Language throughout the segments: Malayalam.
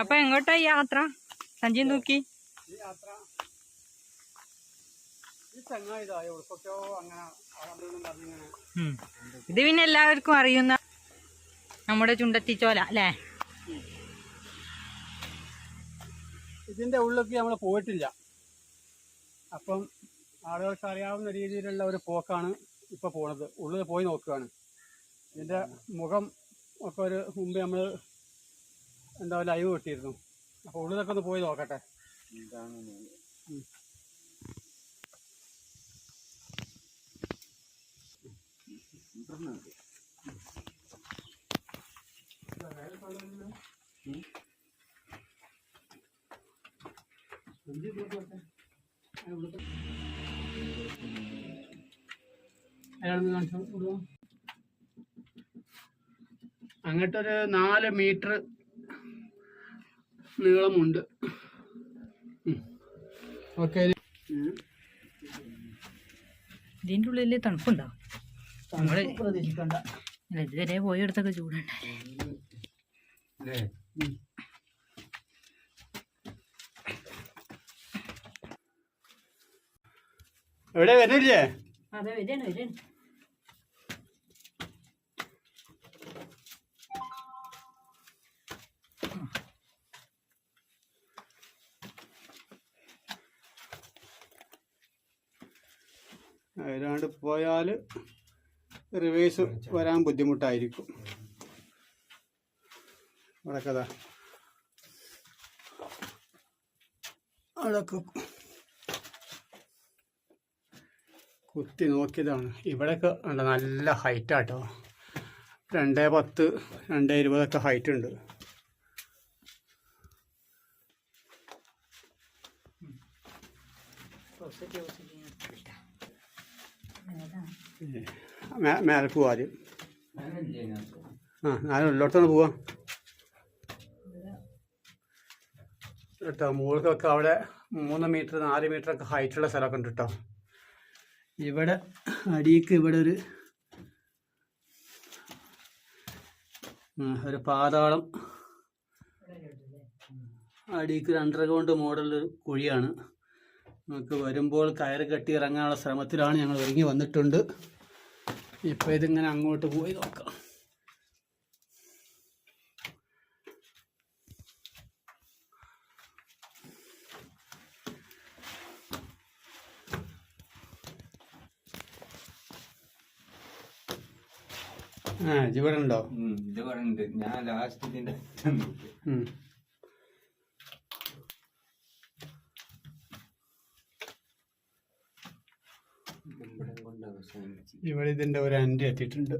അപ്പൊ എങ്ങോട്ടാ ഈ യാത്ര? സഞ്ജി നോക്കി. യാത്ര. ഇത് പിന്നെ എല്ലാവർക്കും അറിയുന്ന നമ്മുടെ ചുണ്ടത്തിച്ചോല അല്ലേ? ഇതിന്റെ ഉള്ളിലേക്ക് നമ്മൾ പോയിട്ടില്ല. അപ്പം ആളുകൾക്ക് അറിയാവുന്ന രീതിയിലുള്ള ഒരു പോക്കാണ് ഇപ്പൊ പോണത്. ഉള്ളിൽ പോയി നോക്കുകയാണ് ഇതിന്റെ മുഖം ഒക്കെ ഒരു മുമ്പ് നമ്മൾ എന്താ ലൈവ് കിട്ടിയിരുന്നു. അപ്പൊ ഉള്ളിലൊക്കെ ഒന്ന് പോയി നോക്കട്ടെ. അയാൾ കാണിച്ചു കൊടുക്കുമോ? അങ്ങോട്ടൊരു നാല് മീറ്റർ നീളമുണ്ട്. ഓക്കെ. ഇതിന്റെ ഉള്ളിൽ തണുപ്പുണ്ടോ? നമ്മൾ ഇതുവരെ പോയിടത്തൊക്കെ ചൂടുണ്ടായി എവിടെ വരുന്നില്ലേ അതെ വരാണ് വരാണ് അതിലാണ്ട് പോയാൽ റിവേഴ്സ് വരാൻ ബുദ്ധിമുട്ടായിരിക്കും. അവിടെ കഥ കുത്തി നോക്കിയതാണ്. ഇവിടെയൊക്കെ ഉണ്ട് നല്ല ഹൈറ്റാട്ടോ. രണ്ടേ പത്ത് രണ്ടേ ഇരുപതൊക്കെ ഹൈറ്റ് ഉണ്ട് മേ- മേലേക്ക് പോവാ ആ ഞാൻ ഉള്ളിടത്താണ് പോവാ. കേട്ടോ മുകൾക്കൊക്കെ അവിടെ മൂന്ന് മീറ്റർ നാല് മീറ്റർ ഒക്കെ ഹൈറ്റുള്ള സ്ഥലമൊക്കെ ഉണ്ട് കേട്ടോ. ഇവിടെ അടിക്ക് ഇവിടെ ഒരു ഒരു പാതാളം. അടിക്ക് അണ്ടർഗ്രൗണ്ട് മോഡലൊരു കുഴിയാണ്. നമുക്ക് വരുമ്പോൾ കയറ് കെട്ടി ഇറങ്ങാനുള്ള ശ്രമത്തിലാണ് ഞങ്ങൾ ഒരുങ്ങി വന്നിട്ടുണ്ട്. ഇപ്പം ഇതിങ്ങനെ അങ്ങോട്ട് പോയി നോക്കാം. ആ ഇവിടെ ഉണ്ടോ? ഇത് ഞാൻ ലാസ്റ്റ് ഇതിന്റെ ഉം. ഇവിടെ ഇതിന്റെ ഒരു അന്റെ എത്തിയിട്ടുണ്ട്.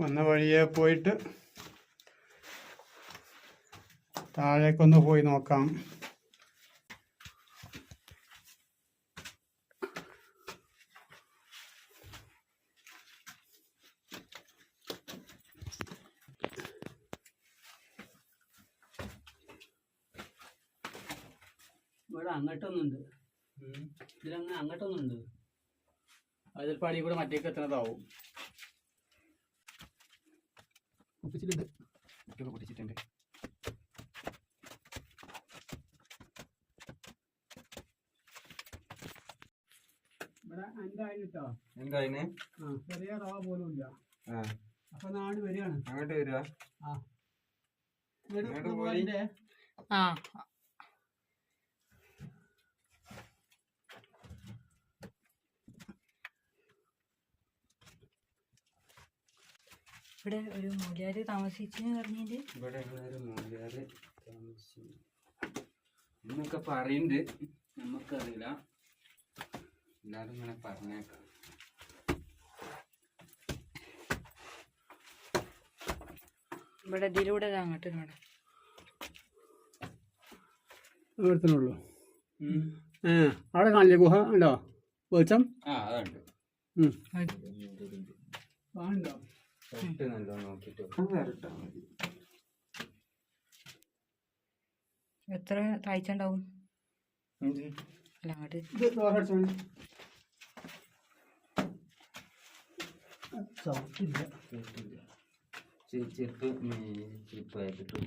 വന്ന വഴിയെ പോയിട്ട് താഴേക്കൊന്ന് പോയി നോക്കാം ഇവിടെ അങ്ങോട്ടൊന്നുണ്ട് ഇതിലങ്ങനെ അങ്ങോട്ടൊന്നുണ്ട്. അതിൽ പടി കൂടെ മറ്റേക്ക് എത്തണതാവും. ഒപ്പിച്ചിട്ടുണ്ട് കുട്ടികൾ പൊട്ടിച്ചിട്ടുണ്ട്. ചെറിയ റവ പോലും ഇല്ല. അപ്പൊ നാട് വരികയാണ്. അങ്ങോട്ട് വരുക. ആ ഇങ്ങോട്ട് ഇങ്ങോട്ട് ഇങ്ങോട്ട് പോയി. പോയിന്റെ ആ ഇവിടെ ഒരു മൂല്യാര് താമസിച്ചെന്ന് പറഞ്ഞിട്ട് ഇവിടെ ഒരു മൂല്യാര് താമസിച്ചു. എന്നൊക്കെ പറയുന്നുണ്ട് നമുക്കറിയില്ല. എല്ലാരും ഇങ്ങനെ പറഞ്ഞേക്കാം. ഇവിടെ ഇതിലൂടെ അങ്ങോട്ട് ഇവിടെ അവിടെ കാണില്ലേ ഗുഹ? ഉണ്ടോ? വെളിച്ചം? ആ അതുണ്ട്. ഉം. തൊട്ട് നല്ലോണം നോക്കിട്ട് വരട്ടാ മതി. എത്ര താഴ്ച ഉണ്ടാവും എന്ത് അല്ല അങ്ങോട്ട്. ചെരുപ്പ് ചെരുപ്പായിട്ടിട്ടു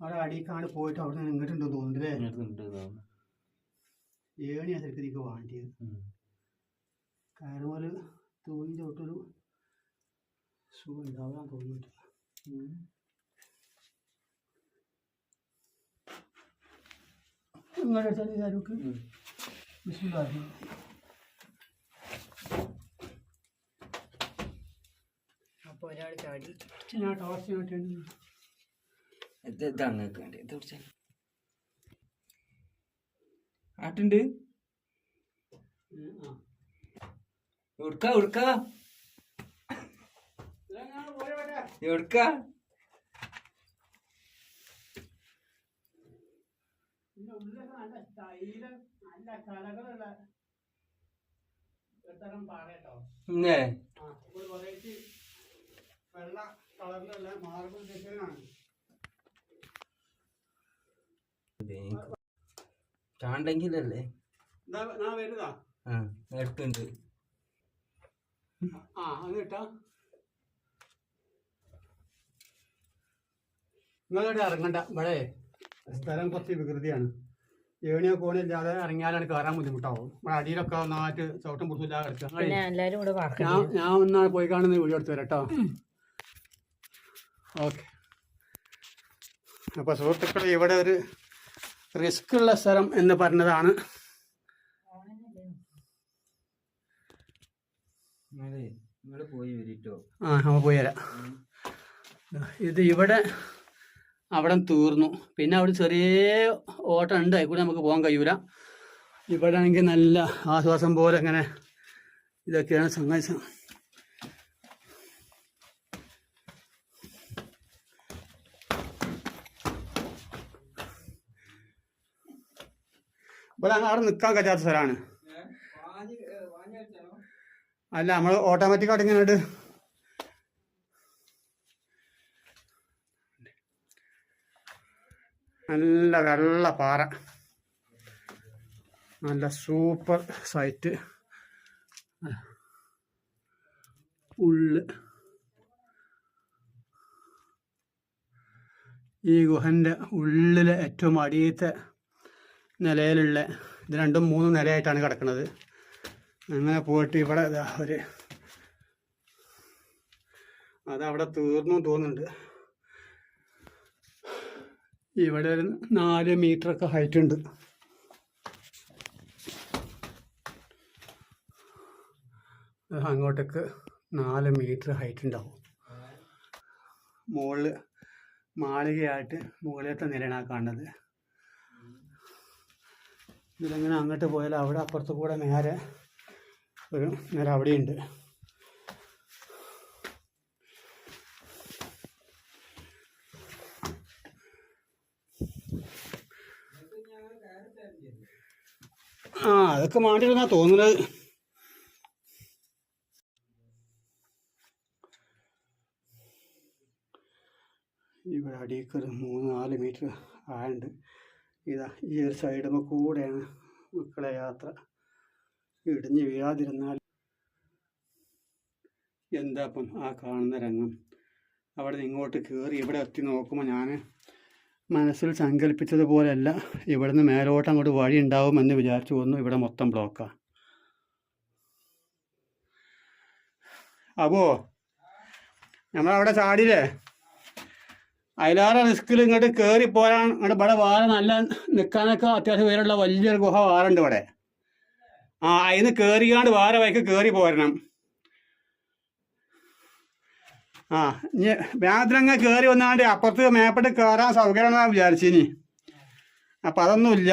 അവിടെ അടിക്കാണ് പോയിട്ട് അവിടെ നിന്ന് ഇങ്ങോട്ടുണ്ടോ തോന്നുന്നില്ലേ ഏണിയാ ശരിക്കും വേണ്ടിയത്. കാരണം തൂങ്ങി തൊട്ടൊരു സുഖം ഉണ്ടാവാൻ തോന്നിയിട്ടില്ല നിങ്ങളുടെ എടുത്താൽ ഇതാർക്ക് ബിസ്മില്ലാഹി അപ്പോൾ ഒരാൾ ചാടി. ഞാൻ നോട്ടിയാണ് ഇത് ഇതാണ് വേണ്ടി? ഇത് ആട്ടുണ്ട്? ആ. ഉടുക്ക ഉടുക്ക. ഉടുക്ക. വെള്ള കളറിലുള്ള മാർബിൾ ഡിസൈനാണ്. ആ എടുത്തുണ്ട് ആ അത് കിട്ടാ. നിങ്ങളിവിടെ ഇറങ്ങണ്ട ഇവിടെ സ്ഥലം കുറച്ച് വികൃതിയാണ്. ഏണിയോ കോണില്ലാതെ ഇറങ്ങിയാലാണ് കയറാൻ ബുദ്ധിമുട്ടാവും. നമ്മുടെ അടിയിലൊക്കെ ഒന്നായിട്ട് ചോട്ടം പുറത്തില്ലാതെ കിടക്കുക. കൂടെ ഞാൻ ഞാൻ ഒന്നാണ് പോയി കാണുന്ന വീഡിയോ എടുത്തു തരാം കേട്ടോ. ഓക്കെ. അപ്പോൾ സുഹൃത്തുക്കളെ ഇവിടെ ഒരു റിസ്ക് ഉള്ള സ്ഥലം എന്ന് പറഞ്ഞതാണ് അതെ നിങ്ങൾ പോയി വരിട്ടോ ആ നമ്മൾ പോയി വരാം. ഇത് ഇവിടെ അവിടെ തീർന്നു. പിന്നെ അവിടെ ചെറിയ ഓട്ടം ഉണ്ട്. അതിൽ നമുക്ക് പോകാൻ കഴിയൂല. ഇവിടെ ആണെങ്കിൽ നല്ല ആശ്വാസം പോലെ ഇങ്ങനെ ഇതൊക്കെയാണ് സംഗതി. ഇവിടെ അവിടെ നിൽക്കാൻ കഴിയാത്ത സ്ഥലമാണ്. അല്ല നമ്മൾ ഓട്ടോമാറ്റിക്കായിട്ട് ഇങ്ങനെ ഇട്ട് നല്ല വെള്ള പാറ. നല്ല സൂപ്പർ സൈറ്റ്. ഉള്ള്. ഈ ഗുഹന്റെ ഉള്ളിലെ ഏറ്റവും അടിയത്തെ നിലയിലുള്ള ഇത് രണ്ടും മൂന്നും നിലയായിട്ടാണ് കിടക്കുന്നത്. അങ്ങനെ പോയിട്ട് ഇവിടെ ദാ ഒരു അതവിടെ തീർന്നു തോന്നുന്നുണ്ട്. ഇവിടെ ഒരു നാല് മീറ്റർ ഒക്കെ ഹൈറ്റ് ഉണ്ട്. അങ്ങോട്ടേക്ക് നാല് മീറ്റർ ഹൈറ്റ് ഉണ്ടാവും. മുകളിൽ മാളികയായിട്ട് മുകളിലത്തെ നിലയാണ് കാണുന്നത്. ഇതിലങ്ങനെ അങ്ങോട്ട് പോയാൽ അവിടെ അപ്പുറത്ത് കൂടെ നേരെ ഒരു നേരെ അവിടെയുണ്ട്. ആ അതൊക്കെ മാണ്ടിരുന്നാ തോന്നുന്നത് ഇവിടെ അടിയൊക്കെ ഒരു മൂന്ന് നാല് മീറ്റർ ആയുണ്ട്. ഇതാ ഈ ഒരു സൈഡുമ്പോൾ കൂടെയാണ് മക്കളെ യാത്ര. ഇടിഞ്ഞ് വീഴാതിരുന്നാൽ എന്താപ്പം ആ കാണുന്ന രംഗം? അവിടെ ഇങ്ങോട്ട് കയറി ഇവിടെ എത്തി നോക്കുമ്പോൾ ഞാൻ മനസ്സിൽ സങ്കല്പിച്ചതുപോലെയല്ല ഇവിടെ നിന്ന് മേലോട്ട് അങ്ങോട്ട് വഴി ഉണ്ടാവുമെന്ന് വിചാരിച്ചു വന്നു. ഇവിടെ മൊത്തം ബ്ലോക്കാണ് അപ്പോ നമ്മളവിടെ ചാടിയില്ലേ അതിലാറെ റിസ്കിൽ ഇങ്ങോട്ട് കയറി പോരാൻ ഇങ്ങോട്ട് ഇവിടെ വാര നല്ല നിൽക്കാനൊക്കെ അത്യാവശ്യം പേരുള്ള വലിയൊരു ഗുഹ വാറുണ്ട് ഇവിടെ. ആ അതിന് കയറിയാണ്ട് വേറെ വഴിക്ക് കയറി പോരണം. ആ ഇനി വേദനങ്ങ കയറി വന്നാണ്ട് അപ്പുറത്ത് മേപ്പെട്ട് കയറാൻ സൗകര്യമാണെന്നാണ് വിചാരിച്ചിനി. അപ്പം അതൊന്നുമില്ല.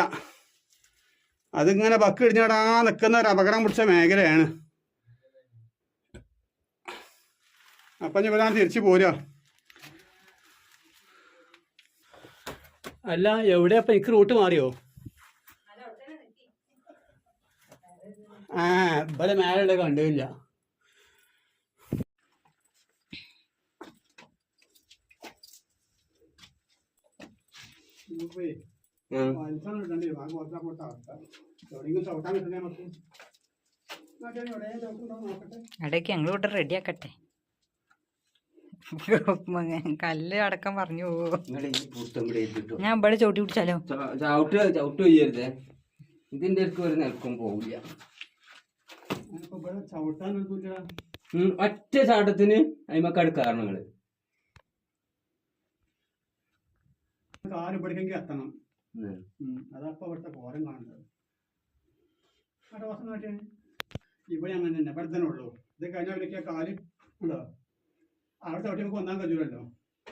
അതിങ്ങനെ ബക്ക് ഇടിഞ്ഞിടാ നിൽക്കുന്ന ഒരു അപകടം പിടിച്ച മേഖലയാണ്. അപ്പം ഇനി ഇവിടെ തിരിച്ചു പോരാ. അല്ല എവിടെയാ അപ്പം എനിക്ക് റൂട്ട് മാറിയോ ആ ഇവിടെ മേലുള്ള കണ്ടില്ല ഇന്നിപ്പോ ആ. വലിച്ചാണ് ഇടേണ്ടി വരും. ആ കുറച്ചാ പോട്ട അവസ്ഥ. എവിടെയെങ്കിലും ചവിട്ടാൻ കിട്ടണേ നമുക്ക്. എന്നാ ശരി, ചവിട്ടുണ്ടോ എന്ന് നോക്കട്ടെ. ഇടയ്ക്ക് ഞങ്ങൾ ഇവിടെ റെഡി ആക്കട്ടെ കല്ല് അടക്കം പറഞ്ഞു എഴുതിട്ടോ. ഞാൻ ഇവിടെ ചവിട്ടി പിടിച്ചാലോ? ചവിട്ട് ചവിട്ട് ചെയ്യരുതേ ഇതിന്റെ അടുത്ത് വരെ നിൽക്കും പോവില്ല. ഒറ്റ ചാട്ടത്തിന് അയിമക്കാട് കാരണങ്ങൾ കാൽ ഇവിടേക്കെങ്കിലും എത്തണം. ഉം. ഉം, അതപ്പോ ഇവിടുത്തെ കോരം കാണുന്നത്. അവിടെ വസം കാട്ടിയ ഇവിടെ അങ്ങനെ തന്നെ ഇവിടെ തന്നെ ഉള്ളൂ. ഇത് കഴിഞ്ഞാൽ അവരൊക്കെ കാൽ ഉണ്ടോ? അവിടെ ചവിട്ടി നമുക്ക് ഒന്നാൻ കഴിയൂലല്ലോ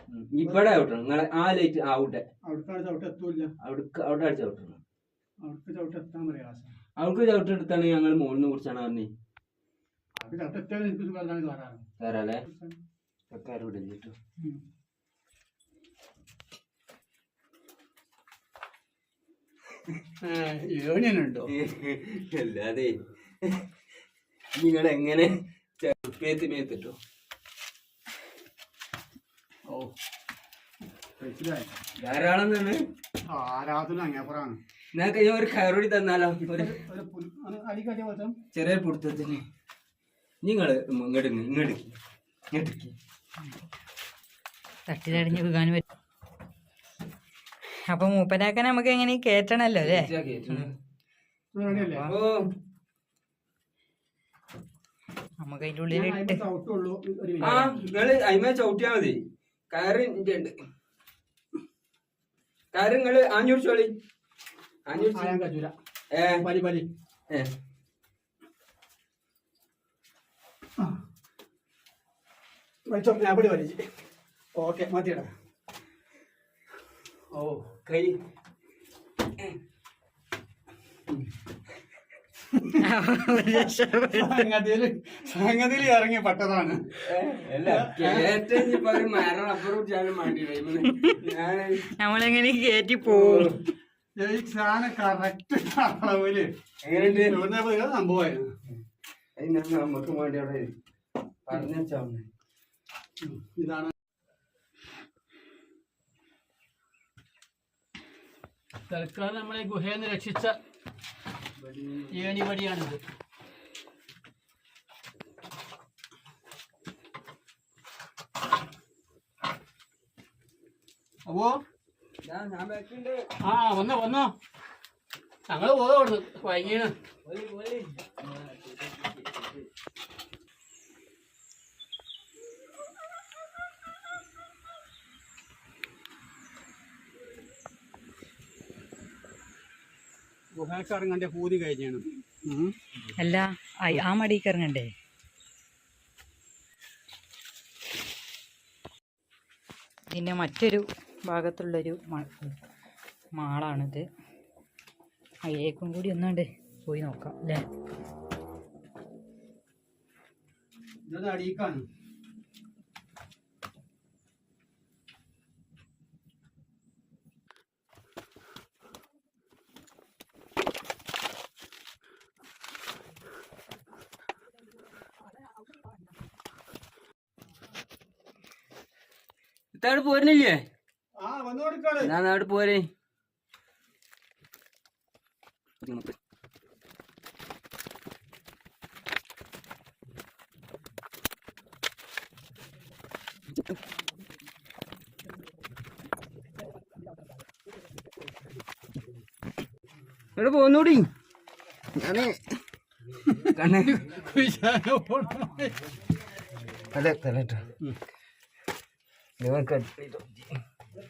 ഉം. ഇവിടെ ചവിട്ടണം. നിങ്ങളെ ആ ലൈറ്റ് അവിടേക്കാണ് ചവിട്ട് എത്തൂല്ല. അവിടെ അവിടെ ചവിട്ടണം. അവിടേക്ക് ചവിട്ട് എത്താൻ പ്രയാസം. അവർക്ക് ചവിട്ടെടുത്താണ് ഞങ്ങൾ മോളിനെ കുറിച്ചാണ് പറഞ്ഞേ. അത് ചവിട്ട് എത്തിയാൽ എനിക്ക് സുഖം കയറാറ് തരാല്ലേ അല്ലാതെ. നിങ്ങൾ എങ്ങനെ മേത്ത് മേത്തിട്ടോ ഓ ധാരാളം തന്നെ ആരാധന അങ്ങേപ്പുറാണ് ഞാൻ ഒരു കയറുടി തന്നാലോ? ഒരു ചെറിയ പിടുത്തത്തിന്. നിങ്ങൾ ഇങ്ങോട്ട് ഇങ്ങോട്ട് ഇങ്ങോട്ട് തട്ടിലടിഞ്ഞ് വീകാനും പറ്റും അപ്പൊ മൂപ്പനാക്കാൻ നമുക്ക് എങ്ങനെ കേറ്റണല്ലോ അല്ലേ? നമുക്ക് അതിന്റെ ഒരു ആ നിങ്ങൾ അയിമ ചവിട്ടിയാ മതി. കയറി ഉണ്ട് കയറ് നിങ്ങൾ ആഞ്ഞുടിച്ച് ആയാൻ കഴിയൂല ഏ? പലി പലി ഏ. വലിച്ചോ ഞാൻ വലിച്ച്. ഓക്കെ മതിയടാ ഓ കൈ. സംഗതിയിൽ സംഗതിയിൽ ഇറങ്ങി പെട്ടതാണ്. നമ്മളെങ്ങനെ കേറ്റി പോവും? കറക്റ്റ് അളവിൽ എങ്ങനെയുണ്ട്? സംഭവമായിരുന്നു നമുക്ക് വേണ്ടി അവിടെ. ഇതാണ്. തൽക്കാലം നമ്മളെ ഗുഹയിൽ നിന്ന് രക്ഷിച്ച ഏണിവടിയാണിത്. അപ്പോ ആ വന്നോ വന്നോ. ഞങ്ങൾ പോകാം അവിടുന്ന്. വൈകിയാണ്. ഇറങ്ങേണ്ട പൂതി കഴിഞ്ഞാണ്. അല്ല ആ- മടി മടിക്ക് ഇറങ്ങണ്ടേ ഇതിന്റെ മറ്റൊരു ഭാഗത്തുള്ളൊരു മാളാണിത്. അതിലേക്കും കൂടി ഒന്നാണ്ട്. പോയി നോക്കാം അല്ലേ? ഇതത് അടിയിക്കാണ്. ഇത്തവിടെ പോരുന്നില്ലേ? ഞാൻ അവിടെ പോരെ. ഇവിടെ പോന്നൂടി. ഞാൻ കണ്ണേ അതെ തലട്ടോ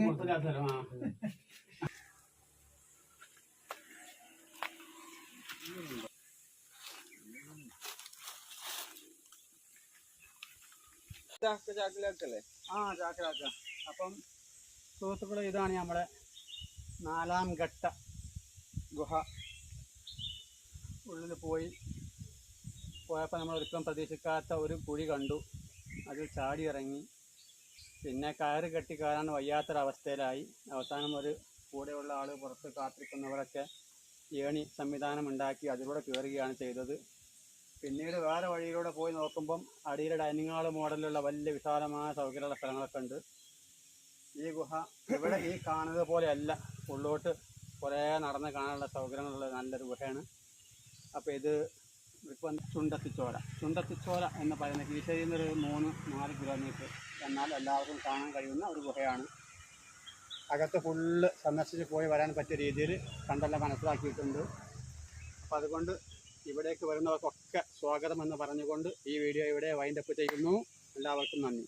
മൊത്തമില്ലാത്ത ഈ ആ. ചാക്കിലാക്കല്ലേ? ആ ചാക്കിലാക്കാം. അപ്പം സുഹൃത്തുക്കളെ ഇതാണ് നമ്മുടെ നാലാം ഘട്ട ഗുഹ. ഉള്ളിൽ പോയി പോയപ്പോൾ നമ്മൾ ഒരിക്കലും പ്രതീക്ഷിക്കാത്ത ഒരു കുഴി കണ്ടു. അതിൽ ചാടി ഇറങ്ങി പിന്നെ കയറ് കെട്ടി കയറാൻ വയ്യാത്തൊരവസ്ഥയിലായി. അവസാനം ഒരു കൂടെയുള്ള ആൾ പുറത്ത് കാത്തിരിക്കുന്നവരൊക്കെ ഏണി സംവിധാനം ഉണ്ടാക്കി അതിലൂടെ കയറുകയാണ് ചെയ്തത്. പിന്നീട് വേറെ വഴിയിലൂടെ പോയി നോക്കുമ്പം അടിയിലെ ഡൈനിങ് ഹാൾ മോഡലിലുള്ള വലിയ വിശാലമായ സൗകര്യമുള്ള സ്ഥലങ്ങളൊക്കെ ഉണ്ട്. ഈ ഗുഹ ഇവിടെ ഈ കാണുന്നത് പോലെയല്ല. ഉള്ളോട്ട് കുറേ നടന്ന് കാണാനുള്ള സൗകര്യങ്ങളുള്ള നല്ലൊരു ഗുഹയാണ്. അപ്പോൾ ഇത് ഇപ്പം ചുണ്ടത്തിച്ചോല ചുണ്ടത്തിച്ചോല എന്ന് പറയുന്ന കീശയിൽ നിന്നൊരു മൂന്ന് നാല് കിലോമീറ്റർ എന്നാൽ എല്ലാവർക്കും കാണാൻ കഴിയുന്ന ഒരു ഗുഹയാണ്. അകത്ത് ഫുള്ള് സന്ദർശിച്ച് പോയി വരാൻ പറ്റിയ രീതിയിൽ കണ്ടെല്ലാം മനസ്സിലാക്കിയിട്ടുണ്ട്. അപ്പോൾ അതുകൊണ്ട് ഇവിടേക്ക് വരുന്നവർക്കൊക്കെ സ്വാഗതം എന്ന് പറഞ്ഞുകൊണ്ട് ഈ വീഡിയോ ഇവിടെ വൈൻഡപ്പ് ചെയ്യുന്നു. എല്ലാവർക്കും നന്ദി.